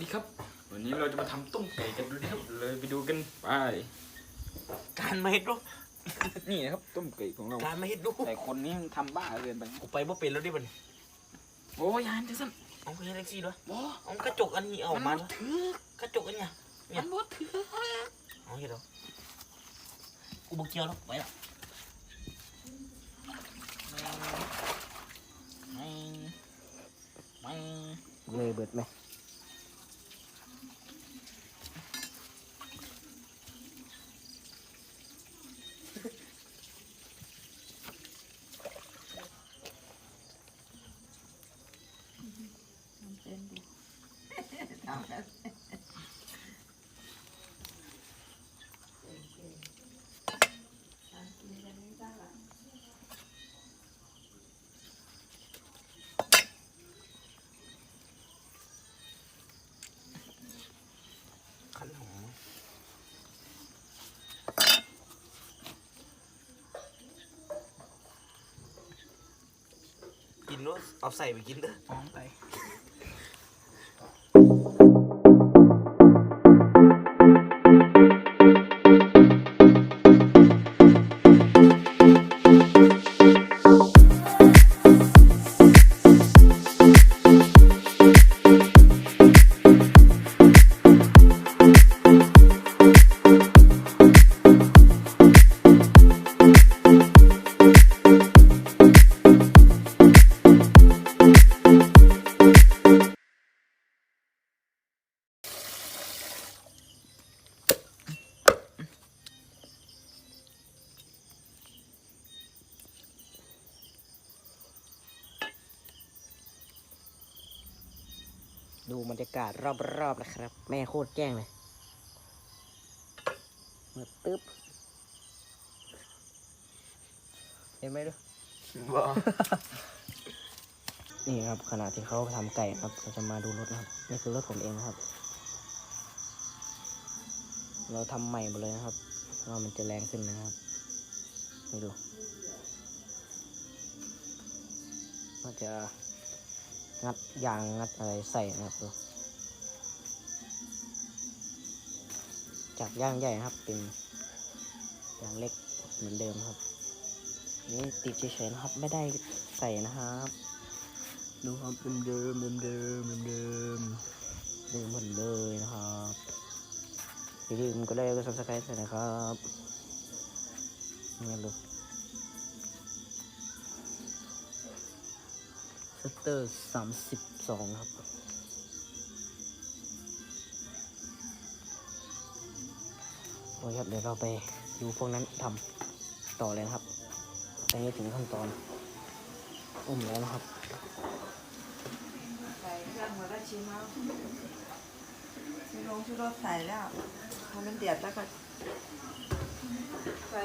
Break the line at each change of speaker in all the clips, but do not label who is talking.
ดีครับ วันนี้เราจะมาทำต้มไก่กันดูนะครับเลยไปดูกันไป
การมาเฮ็ดดู
นี่นะครับต้มไก่ของเรา
การมาเฮ็ดดู
แต่คนนี้มันทำบ้าเกินไป
กูไปบ่เป็นแล้วดิบัดน
โอ้ยยานจะสั่น
เอาไปเฮ็ดแท็กซี่ด้วย
โอ้
เอากระจกอันนี้เอา
มัน
มา
บ่ถือก
ระจกอันเนี้ย
มันบ่ถือ
เอาเฮ็ดเอากูบ่เกี่ยวแล้วไปละ
ไม่ไม่
เลยเบิดไหม
ขันหอมกินด้วยเอาใส่ไปกินเด้อ
ฟ้องไป
ดูบรรยากาศรอบๆนะครับ แม่โคตรแจ้งเลยเมื่อตึ๊บเห็นไหมดู
บ่
นี่ครับขณะที่เขาทำไก่ครับเราจะมาดูรถนะครับ นี่คือรถผมเองนะครับ เราทำใหม่หมดเลยนะครับว่ามันจะแรงขึ้นนะครับนี่ดูว่าจะ งัดยางงัดอะไรใส่นะครับดูจากย่างใหญ่นะครับเป็นยางเล็กเหมือนเดิมครับ นี่ติดเฉยๆนะครับไม่ได้ใส่นะครับ ดูครับเดิมเดิมเดิมเดิมเดิมเดิมเดิมหมดเลยนะครับอย่าลืมกดไลค์กดซับสไครต์ด้วยนะครับนี่ดู สเตอร์สามสิบสองครับ โอเคครับ เดี๋ยวเราไปดูพวกนั้นทำต่อเลยนะครับตอนนี้ถึงขั้นตอน อุ้มแล้วนะครับ
ใส่เครื่องมาแล้ชิมเอาชิมลงชูรสใส่แล้วพอมันเดือดแล้วก็ใส่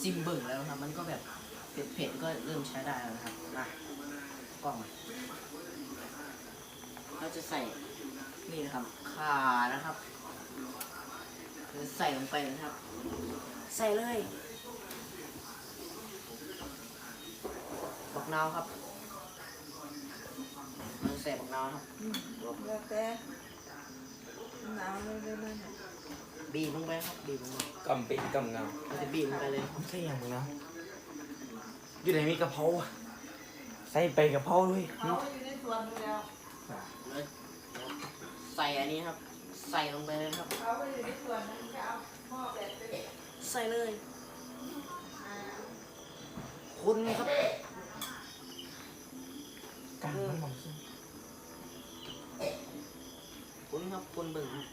ซิมเบิ่งแล้วนะครับ มันก็แบบเผ็ดๆก็เริ่มใช้ได้แล้วนะครับนะกล้องมาเราจะใส่นี่นะครับข่านะครับเราใส่ลงไปนะครับ ใส่เลยบักนาวครับเราใส่บักนาวครับ
แล้วแต่หนาวเลยเลยเลยเนี่ย
บีบลงไปครับบีบลงไป
กำเป็นกำเงา
เราจะบีบลงไปเลย
ใช่ยังมึงนะ
อยู่ไหนมีกะเพราอะใส่ไปกะเพราด้วย
เขาอยู่ในสวนอยู่แล้ว
เลยใส่อันนี้ครับ ใส่ลงไปเลยครับ
เขาก็อยู่ในสวนมันจะเอาหม้อแบบไป
ใส่เลย คุณครับ
การมันหอมซุ่ม
คุณครับคุณเบิ่งครับ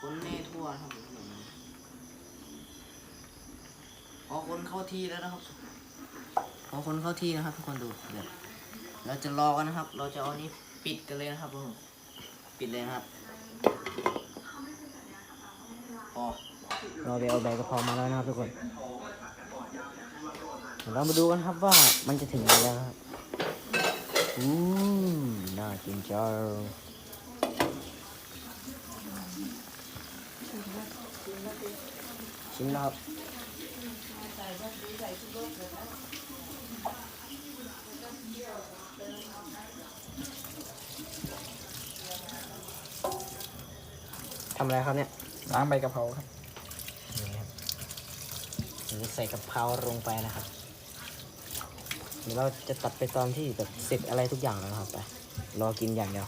คุณแน่ทั่วครับพ อคนเข้าที่แล้วนะครับพอคนเข้าที่นะครับทุกคนดูเดี๋ยวเราจะรอกันนะครับ เราจะเอานี้ปิดกันเลยนะครับทุกคนปิดเลยนะครับพอเราไปเอาใบกระเพรามาแล้วนะครับทุกคนเดี๋ยวเรามาดูกันครับว่ามันจะถึงไหนแล้วนะครับอืมน่ากินจังชิมแล้วครับ ทำอะไรครับเนี่ย
ล้างใบกะเพราครับ
นี่ครับเดี๋ยวใส่กะเพราลงไปนะครับเดี๋ยวเราจะตัดไปตอนที่แบบเสร็จอะไรทุกอย่างแล้วนะครับไปรอกินอย่างเดียว